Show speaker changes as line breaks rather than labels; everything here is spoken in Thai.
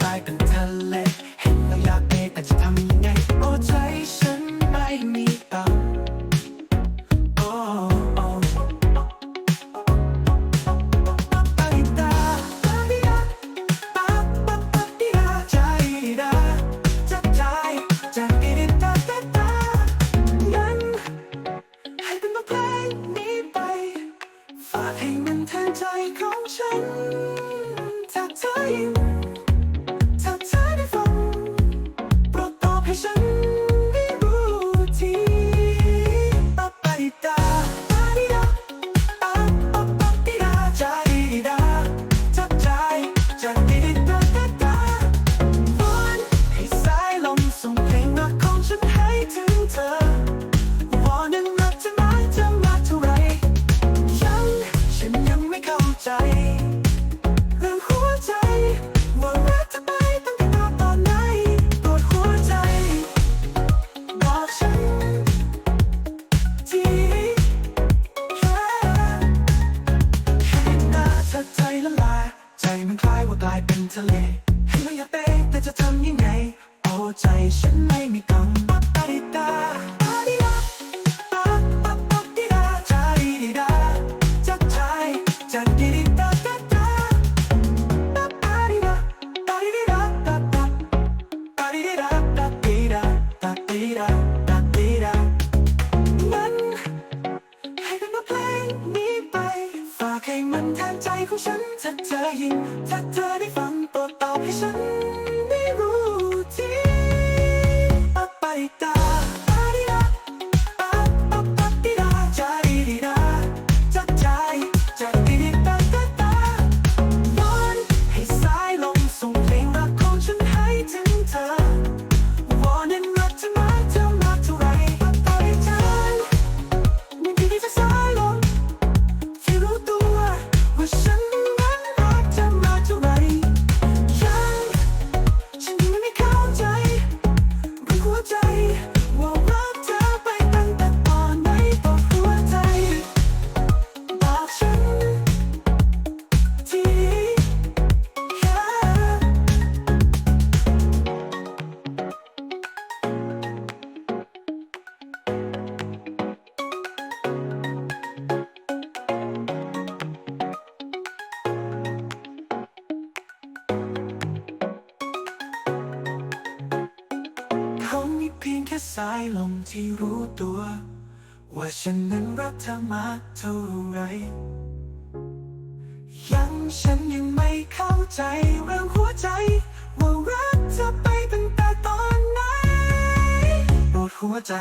กลายเป็นทะเล เห็นแล้วอยากเบรกแต่จะทำยังไง โอ้ใจฉันไม่มีตังค์โอ้โอ้ปาริดาปาริดาปาปาปาริดาใจดาจะใจจะกิริดาดาดางั้นให้เป็นบทเพลงนี้ไป ฝากให้มันแทนใจของฉัน ใจฉันไม่มีกำปักตาดิตาปาดิดาปะปะปะดิดาใจดิดาจับใจจับดิดิดาดาดาปะปะดิดาปะดิดิดาปะปะปะดิดิดาปะดิดาปะดิดาปะดิดามันให้เป็นบทเพลงนี้ไปฝากให้มันแทนใจของฉันถ้าเธอยินถ้าเธอได้ฟัง พียงแค่สายลมที่รู้ตัว ว่าฉันนั้นรักเธอมากเท่าไร ยังฉันยังไม่เข้าใจเรื่องหัวใจ ว่ารักเธอไปตั้งแต่ตอนไหนปวดหัวใจ